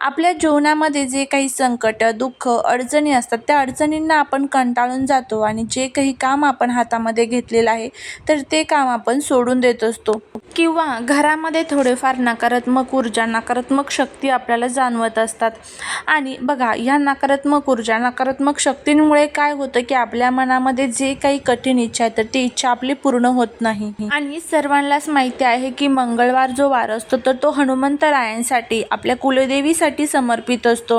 आपल्या जीवनामध्ये जे काही संकट दुःख अडचणी असतात त्या अडचणींना आपण कंटाळून जातो आणि जे काही काम आपण हातामध्ये घेतलेलं आहे तर ते काम आपण सोडून देत असतो. किंवा घरामध्ये थोडेफार नकारात्मक ऊर्जा नकारात्मक शक्ती आपल्याला जाणवत असतात. आणि बघा या नकारात्मक ऊर्जा नकारात्मक शक्तींमुळे काय होतं की आपल्या मनामध्ये जे काही कठीण इच्छा आहे तर ती इच्छा आपली पूर्ण होत नाही. आणि सर्वांनाच माहिती आहे की मंगळवार जो वार असतो तर तो हनुमंतरायांसाठी आपल्या देवीसाठी समर्पित असतो.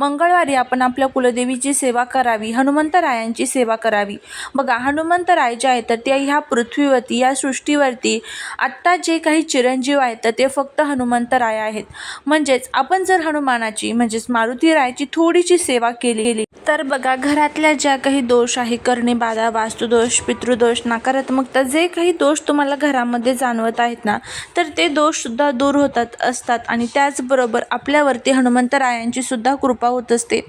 मंगळवारी आपण आपल्या कुलदेवीची सेवा करावी हनुमंतरायांची सेवा करावी. बघा हनुमंतराय जे आहेत तर ते ह्या पृथ्वीवरती या सृष्टीवरती आत्ता जे काही चिरंजीव आहेत तर ते फक्त हनुमंतराय आहेत. म्हणजेच आपण जर हनुमानाची म्हणजेच मारुती रायाची थोडीशी सेवा केली गेली तर बघा घरातल्या ज्या काही दोष आहे करणे बाधा वास्तुदोष पितृदोष नकारात्मकता जे काही दोष तुम्हाला घरामध्ये जाणवत आहेत ना तर ते दोषसुद्धा दूर होतात असतात. आणि त्याचबरोबर आपल्या आपल्यावरती हनुमंतरायांची सुद्धा कृपा होत असते.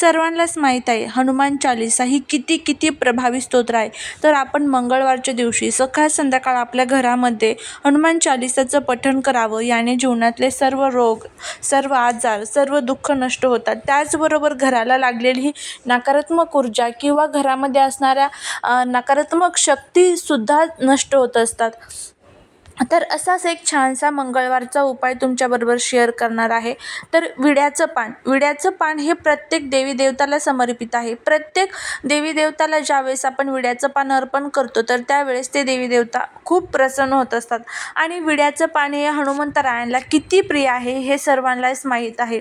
सर्वांनाच माहीत आहे हनुमान चालिसा ही किती किती प्रभावी स्तोत्र आहे. तर आपण मंगळवारच्या दिवशी सकाळ संध्याकाळ आपल्या घरामध्ये हनुमान चालिसाचं पठण करावं. याने जीवनातले सर्व रोग सर्व आजार सर्व दुःख नष्ट होतात. त्याचबरोबर घराला लागलेली ही नकारात्मक ऊर्जा किंवा घरामध्ये असणाऱ्या नकारात्मक शक्तीसुद्धा नष्ट होत असतात. तर असाच एक छानसा मंगळवारचा उपाय तुमच्याबरोबर शेअर करणार आहे. तर विड्याचं पान. विड्याचं पान हे प्रत्येक देवी देवताला समर्पित आहे. प्रत्येक देवी देवताला ज्यावेळेस आपण विड्याचं पान अर्पण करतो तर त्यावेळेस ते देवी देवता खूप प्रसन्न होत असतात. आणि विड्याचं पान हे हनुमंतरायांना किती प्रिय आहे हे सर्वांनाच माहीत आहे.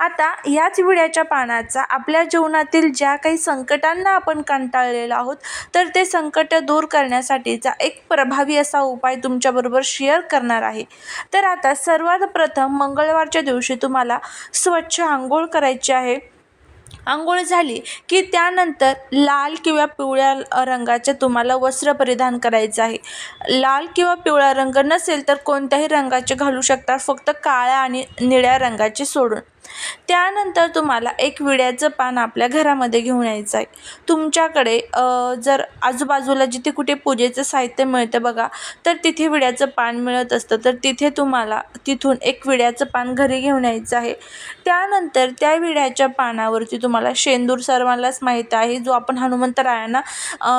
आता याच विड्याच्या पानाचा आपल्या जीवनातील ज्या काही संकटांना आपण कंटाळलेलो आहोत तर ते संकट दूर करण्यासाठीचा एक प्रभावी असा उपाय तुमच्याबरोबर शेअर करणार आहे. तर आता सर्वात प्रथम मंगळवारच्या दिवशी तुम्हाला स्वच्छ आंघोळ करायची आहे. आंघोळ झाली की त्यानंतर लाल किंवा पिवळ्या रंगाचे तुम्हाला वस्त्र परिधान करायचं आहे. लाल किंवा पिवळा रंग नसेल तर कोणत्याही रंगाचे घालू शकता. फक्त काळ्या आणि निळ्या रंगाचे सोडून. त्यानंतर तुम्हाला एक विड्याचं पान आपल्या घरामध्ये घेऊन यायचं आहे. तुमच्याकडे जर आजूबाजूला जिथे कुठे पूजेचं साहित्य मिळतं बघा तर तिथे विड्याचं पान मिळत असतं. तर तिथे तुम्हाला तिथून एक विड्याचं पान घरी घेऊन यायचं आहे. त्यानंतर त्या विड्याच्या पानावरती तुम्हाला शेंदूर सर्वांनाच माहीत आहे जो आपण हनुमंतरायांना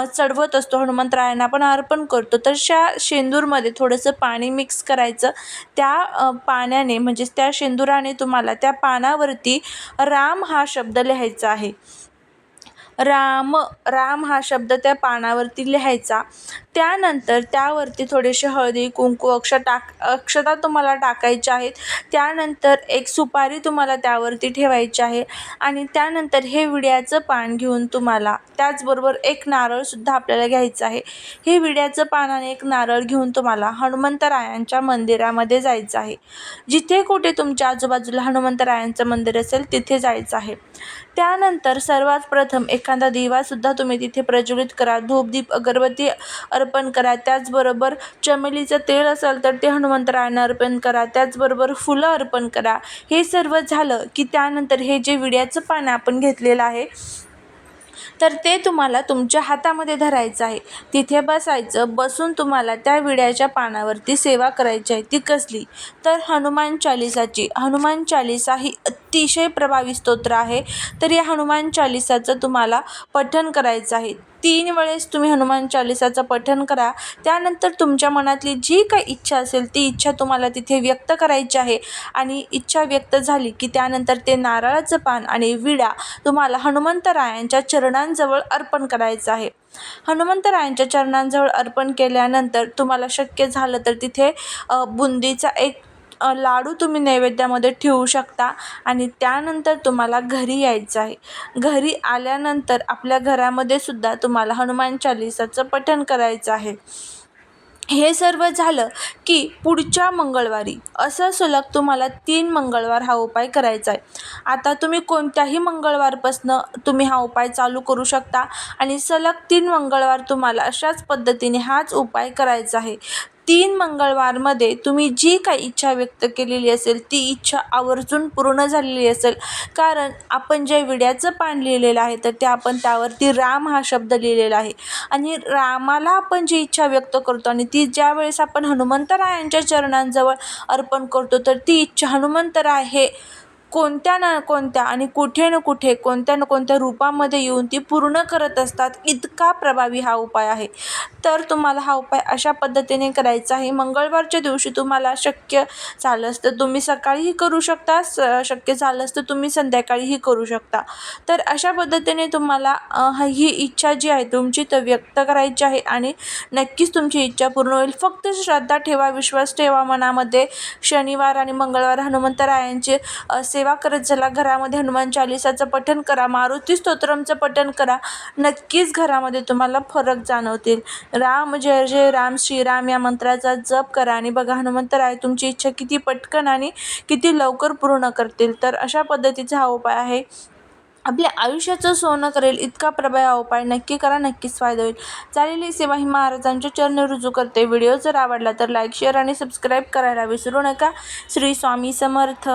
चढवत असतो. हनुमंतरायांना आपण अर्पण करतो. तर त्या शेंदूरमध्ये थोडंसं पाणी मिक्स करायचं. त्या पाण्याने म्हणजेच त्या शेंदुराने तुम्हाला त्या पानावरती राम हा शब्द लिहायचा आहे. राम राम हा शब्द त्या पानावरती लिहायचा. त्यानंतर त्यावरती थोडेसे हळदी कुंकू अक्ष टाक अक्षता तुम्हाला टाकायच्या आहेत. त्यानंतर एक सुपारी तुम्हाला त्यावरती ठेवायची आहे. आणि त्यानंतर हे विड्याचं पान घेऊन तुम्हाला त्याचबरोबर एक नारळसुद्धा आपल्याला घ्यायचं आहे. हे विड्याचं पान आणि एक नारळ घेऊन तुम्हाला हनुमंतरायांच्या मंदिरामध्ये जायचं आहे. जिथे कुठे तुमच्या आजूबाजूला हनुमंतरायांचं मंदिर असेल तिथे जायचं आहे. त्यानंतर सर्वात प्रथम एखादा दिवासुद्धा तुम्ही तिथे प्रज्वलित करा. धूपदीप अगरबत्ती अर्पण करा. त्याचबरोबर चमेलीचं तेल असेल तर ते हनुमंतरायांना अर्पण करा. त्याचबरोबर फुलं अर्पण करा. हे सर्व झालं की त्यानंतर हे जे विड्याचं पान आपण घेतलेलं आहे तर ते तुम्हाला तुमच्या हातामध्ये धरायचं आहे. तिथे बसायचं बसून तुम्हाला त्या विड्याच्या पानावरती सेवा करायची आहे ती कसली? तर हनुमान चालिसाची. हनुमान चालिसा ही अतिशय प्रभावी स्तोत्र आहे. तर या हनुमान चालिसाचं तुम्हाला पठण करायचं आहे. तीन वेळेस तुम्ही हनुमान चालिसाचं पठण करा. त्यानंतर तुमच्या मनातली जी काही इच्छा असेल ती इच्छा तुम्हाला तिथे व्यक्त करायची आहे. आणि इच्छा व्यक्त झाली की त्यानंतर ते नारळाचं पान आणि विडा तुम्हाला हनुमंतरायांच्या चरणांजवळ अर्पण करायचं आहे. हनुमंतरायांच्या चरणांजवळ अर्पण केल्यानंतर तुम्हाला शक्य झालं तर तिथे बुंदीचा एक लाडू तुम्ही नैवेद्यामध्ये ठेवू शकता आणि त्यानंतर तुम्हाला घरी यायचं आहे. घरी आल्यानंतर आपल्या घरामध्ये सुद्धा तुम्हाला हनुमान चालिसाचं पठण करायचं आहे. हे सर्व झालं की पुढच्या मंगळवारी असं सलग तुम्हाला तीन मंगळवार हा उपाय करायचा आहे. आता तुम्ही कोणत्याही मंगळवारपासनं तुम्ही हा उपाय चालू करू शकता. आणि सलग तीन मंगळवार तुम्हाला अशाच पद्धतीने हाच उपाय करायचा आहे. तीन मंगळवारमध्ये तुम्ही जी काही इच्छा व्यक्त केलेली असेल ती इच्छा आवर्जून पूर्ण झालेली असेल. कारण आपण जे विड्याचं पान लिहिलेलं आहे तर ते आपण त्यावरती राम हा शब्द लिहिलेला आहे. आणि रामाला आपण जी इच्छा व्यक्त करतो आणि ती ज्या वेळेस आपण हनुमंतरायांच्या चरणांजवळ अर्पण करतो तर ती इच्छा हनुमंतराय हे कोणत्या ना कोणत्या आणि कुठे ना कुठे कोणत्या ना कोणत्या रूपामध्ये येऊन ती पूर्ण करत असतात इतका प्रभावी हा उपाय आहे. तर तुम्हाला हा उपाय अशा पद्धतीने करायचा आहे. मंगळवारच्या दिवशी तुम्हाला शक्य झालंच तर तुम्ही सकाळीही करू शकता स शक्य झालंच तर तुम्ही संध्याकाळीही करू शकता. तर अशा पद्धतीने तुम्हाला ही इच्छा जी आहे तुमची तर व्यक्त करायची आहे आणि नक्कीच तुमची इच्छा पूर्ण होईल. फक्त श्रद्धा ठेवा विश्वास ठेवा मनामध्ये. शनिवार आणि मंगळवार हनुमंतरायांचे असे सेवा करत चला घरामध्ये हनुमान चालिसाचं पठण करा मारुती स्तोत्रमचं पठण करा नक्कीच घरामध्ये तुम्हाला फरक जाणवतील. राम जय जय राम श्रीराम या मंत्राचा जप करा आणि बघा हनुमंतराय तुमची इच्छा किती पटकन आणि किती लवकर पूर्ण करतील. तर अशा पद्धतीचा हा उपाय आहे. आपल्या आयुष्याचं सोनं करेल इतका प्रभाव हा उपाय नक्की करा नक्कीच फायदा होईल. चालेली सेवा ही महाराजांच्या चरणी रुजू करते. व्हिडिओ जर आवडला तर लाईक शेअर आणि सबस्क्राईब करायला विसरू नका. श्री स्वामी समर्थ.